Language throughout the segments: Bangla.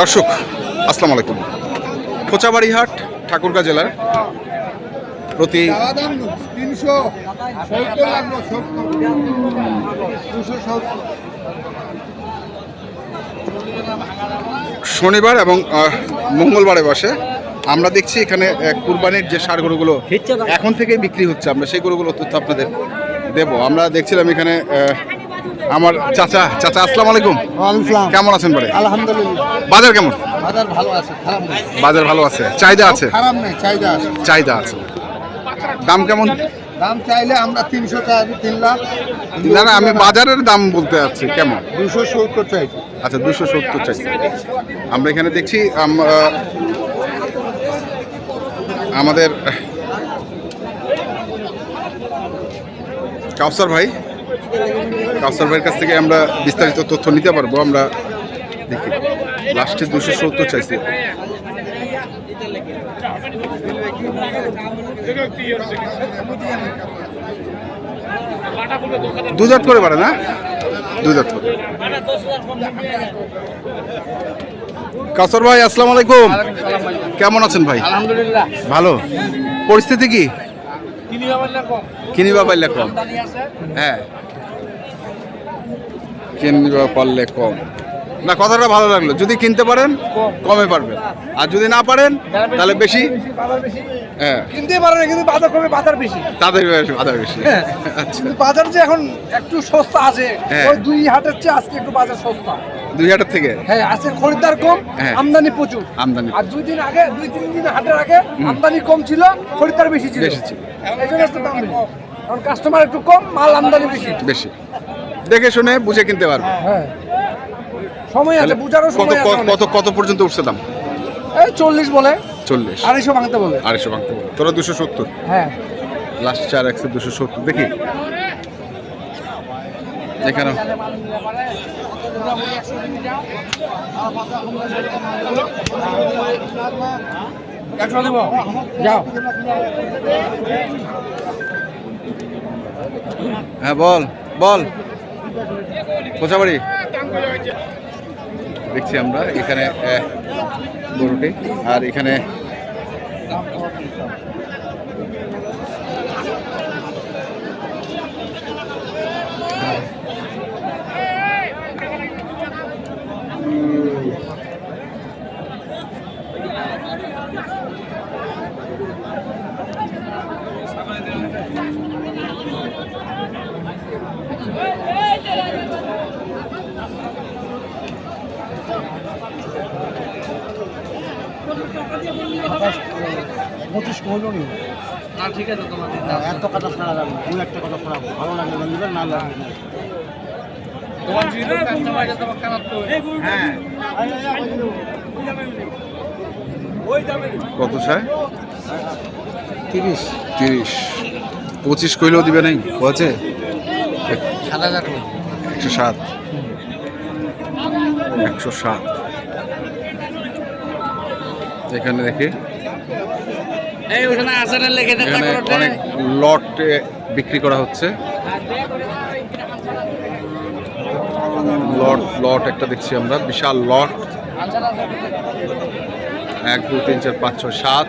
দর্শক আসসালামু আলাইকুম। খোঁচাবাড়ি হাট ঠাকুরগাঁ জেলার প্রতি শনিবার এবং মঙ্গলবারে বসে আমরা দেখছি এখানে কুরবানির যে সার গরুগুলো এখন থেকেই বিক্রি হচ্ছে। আমরা সেই গরুগুলো তথ্য আপনাদের দেব। আমরা দেখছিলাম এখানে আমার চাচা চাচা আসসালামু আলাইকুম। কেমন আছেন বলে আলহামদুলিল্লাহ। বাজার কেমন? বাজার ভালো আছে বাজার ভালো আছে। চাহিদা আছে? খারাপ নেই চাহিদা আছে। চাহিদা আছে। দাম কেমন? দাম চাইলে আমরা তিনশো টাকা তিন লাখ। না না আমি বাজারের দাম বলতে যাচ্ছি কেমন? দুশো সত্তর চাইছি। আচ্ছা দুশো সত্তর চাইছি। আমরা এখানে দেখছি আম- আমাদের কাউসার ভাই। কাউসার ভাইয়ের কাছ থেকে আমরা বিস্তারিত তথ্য নিতে পারব আমরা দেখি। লাস্টে দুশো সত্তর চাইছি। দুধাত করে পারে না? দুধাত করে। কাসর ভাই আসসালামু আলাইকুম। কেমন আছেন ভাই? আলহামদুলিল্লাহ। ভালো? পরিস্থিতি কি? কিনিবা পারলে কম। হ্যাঁ। কিনবা পারলে কম। না কথাটা ভালো লাগল। যদি কিনতে পারেন কমে পারবেন। আর যদি না পারেন তাহলে বেশি হ্যাঁ। কিনতে কিন্তু বাজার কমে বাজার বেশি। তাদের বেশি হ্যাঁ। আচ্ছা। বাজার যে এখন একটু সস্তা আছে হ্যাঁ। ওই দুই হাটের চেয়ে আজকে একটু বাজার সস্তা। দুই হাজার থেকে? হ্যাঁ আজকে খরিদ্দার কম হ্যাঁ। আমদানি প্রচুর। আমদানি। আর দুই দিন আগে দুই তিন দিন হাটের আগে আমদানি কম ছিল খরিদ্দার বেশি ছিল। বেশি ছিল। এই জন্য একটু দাম বেশি। কারণ কাস্টমার একটু কম মাল আমদানি বেশি। বেশি। দেখে শুনে বুঝে কিনতে পারবে। হ্যাঁ সময় আছে বুঝারও কত সময় আছে কত- কত কত পর্যন্ত উঠছে দাম? এই চল্লিশ বলে। চল্লিশ। আড়াইশো ভাঙতে বলে। আড়াইশো ভাঙতে বলে। তোরা দুশো সত্তর। হ্যাঁ। লাস্ট চার একশো দুশো সত্তর। দেখি। এখানে একশো দেবো। যাও। হ্যাঁ বল। বল। কোচাবাড়ি? দেখছি আমরা এখানে গরুটি আর এখানে পঁচিশ করল নি। এত কথা ছাড়া যাবে দু একটা কথা ভালো লাগবে না নিবেন না লাগবে না হ্যাঁ। কত চায় তিরিশ। তিরিশ। পঁচিশ কইলেও দিবে নাই? সাত হাজার একশো সাত। একশো সাত। এখানে দেখি। এখানে অনেক লটে বিক্রি করা হচ্ছে। লট লট একটা দেখছি আমরা। বিশাল লট। এক দুই তিন চার পাঁচ ছয় সাত।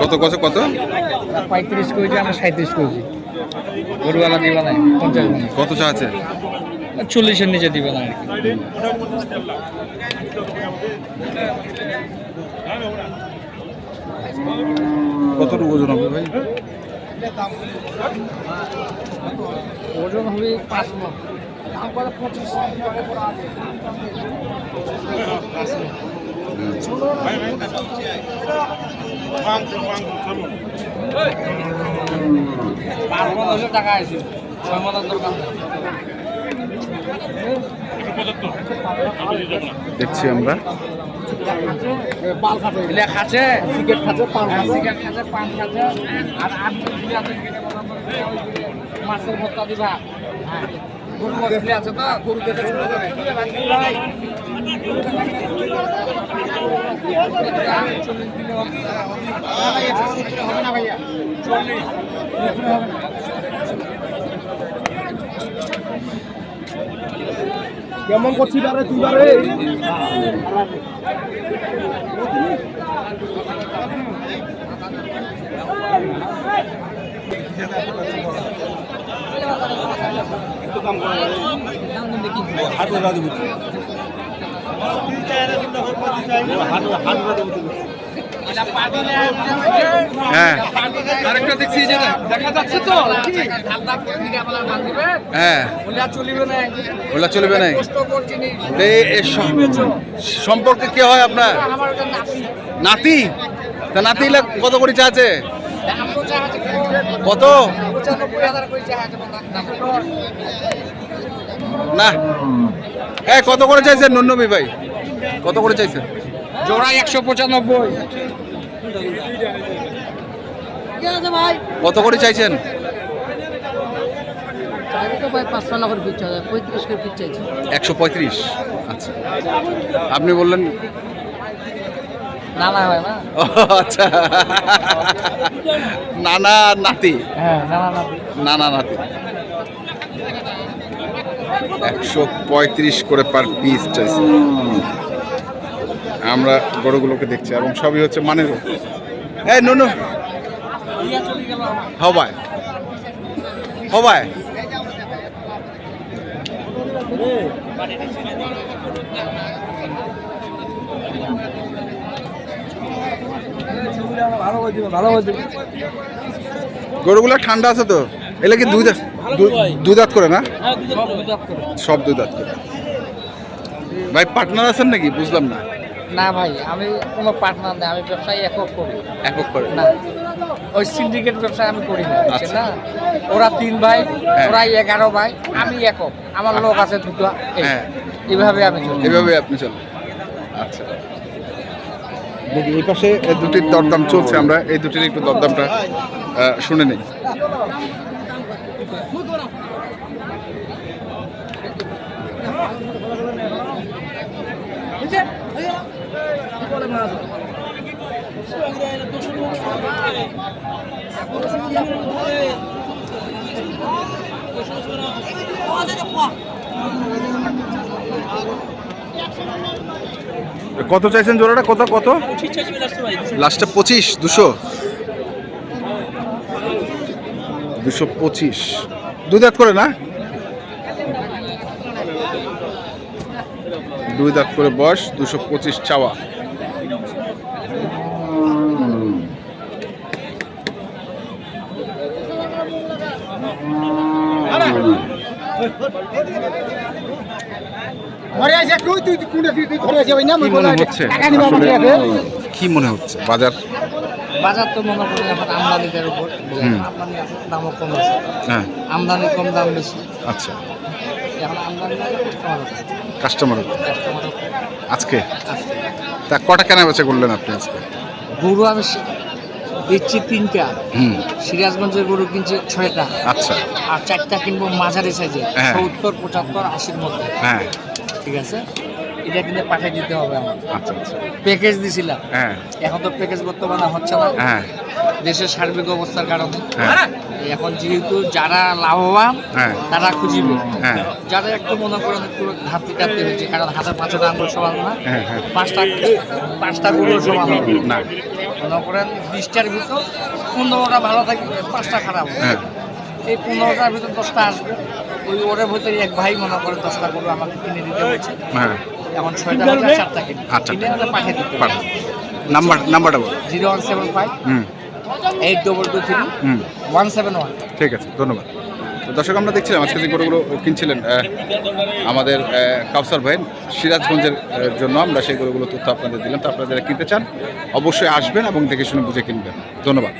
কত কত কত? পঁয়ত্রিশ করেছি আমরা সাঁত্রিশ করেছি গরুওয়ালা দিবা নাই পঞ্চাশ কত চা আছে? চল্লিশের নিচে দিবে না আর কি। কতটুকু ওজন হবে ভাই? ওজন হবে পাঁচ টাকা আছে। ছয় মনের দরকার দেখছি আমরা। পাল খাচ্ছে। খাচ্ছে। সিগারেট খাচ্ছে পান খাচ্ছে। সিগারেট খাচ্ছে পান খাচ্ছে। আর যে ওই যে মাছের ভর্তা দিবা। হ্যাঁ গরু আছে তো গরু কেটে চল্লিশ দিলে হবে না ভাইয়া চল্লিশ হবে না কেমন করছি বারে তুই হ্যাঁ। আরেকটা দেখছি যে দেখা যাচ্ছে তো? বান দিবেন হ্যাঁ। ওলা চলবে নি সম- সম্পর্কে কে হয় আপনার? নাতি? নাতি তা নাতি কত করে চাচ্ছে চা আছে? কত? না। এ কত করে চাইছেন নন্নবী ভাই? কত করে চাইছেন? জোড়া একশো পঁচানব্বই। কত করে চাইছেন? একশো পঁয়ত্রিশ। আচ্ছা। আপনি বললেন নানা হয় না? আচ্ছা। নানা নাতি। হ্যাঁ নানা নাতি। নানা নাতি। একশো পঁয়ত্রিশ করে পার পিস চাইছে। আমরা গরুগুলোকে দেখছি এবং সবই হচ্ছে মানের এই গেল আমার হবায় হবায় ভালো করে দিবে ভালো করে দিবে গরুগুলো ঠান্ডা আছে তো? এলে কি দুই দাঁত দু- দুই দাঁত করে না? সব দুধাপ করে। ভাই পার্টনার আছেন নাকি? বুঝলাম না। না ভাই আমি কোনো পার্টনার নেই আমি ব্যবসায়ী একক করি। একক করে। না। ওই সিন্ডিকেট ব্যবসা আমি করি না আচ্ছা। না? ওরা তিন ভাই হ্যাঁ। ওরা এগারো ভাই আমি একক। আমার লোক আছে দুটো এই। হ্যাঁ। এইভাবে আমি চলি। এভাবে আপনি চলেন। আচ্ছা। দেখি এই পাশে দুটির দরদাম চলছে আমরা এই দুটির একটু দরদামটা শুনে নেই কত চাইছেন জোড়াটা? কত কত? লাস্টে পঁচিশ দুশো। দুশো পঁচিশ। দুই দাঁত করে না? দুই দাঁত করে বয়স দুশো পঁচিশ চাওয়া। ঘরে তুই তুই ঘরে না কি মনে হচ্ছে? টাকা নিবা আসলে আমাকে কি মনে হচ্ছে? বাজার? বাজার তো মনে করি এখন আমদানিদের উপর। আমদানি দামও কম আছে। হ্যাঁ। আমদানি কম দাম বেশি। আচ্ছা। এখন আমদানি কাস্টমার আজকে? তা কটা কেনা বেচা করলেন আপনি আজকে? গরু আমি দিচ্ছি তিনটা। হুম। সিরাজগঞ্জের গরু কিনছি ছয়টা। আচ্ছা। আর চারটা কিনবো মাঝারি সাইজে হ্যাঁ। সত্তর পঁচাত্তর আশির মধ্যে। হ্যাঁ। ঠিক আছে? এটা কিনে পাঠিয়ে দিতে হবে আমার আচ্ছা আচ্ছা। প্যাকেজ দিছিলাম। হ্যাঁ। এখন তো প্যাকেজ বর্তমানে হচ্ছে না। হ্যাঁ। দেশের সার্বিক অবস্থার কারণে। হ্যাঁ। এখন যেহেতু যারা লাভবান হ্যাঁ। তারা খুঁজিবে। যারা একটু মনে করেন একটু ঘাটতি ঘাটতি হয়েছে কারণ হাতের পাঁচটা আঙ্গুল সমান না। হ্যাঁ হ্যাঁ। পাঁচটা পাঁচটা গুলো সমান হবে। না। মনে করেন বিশটার ভিতর পনেরোটা ভালো থাকবে পাঁচটা খারাপ হ্যাঁ। এই পনেরোটার ভিতর দশটা আসবে। ওই ওরের ভিতরে এক ভাই মনে করে দশটা গরু আমাকে কিনে দিতে হয়েছে হ্যাঁ। এখন ছয়টা আর চারটা কিনে আচ্ছা। পাঠিয়ে দিতে নাম্বার নাম্বারটা বল। জিরো ওয়ান সেভেন ফাইভ হুম। এইট ডবল টু থ্রি হুম। One seven one. ঠিক আছে ধন্যবাদ। তো দর্শক আমরা দেখছিলাম আজকে যে গরুগুলো কিনছিলেন আমাদের কাউসার ভাই সিরাজগঞ্জের জন্য আমরা সেই গরুগুলো তথ্য আপনাদের দিলাম। তো আপনারা যারা কিনতে চান অবশ্যই আসবেন এবং দেখে শুনে বুঝে কিনবেন। ধন্যবাদ।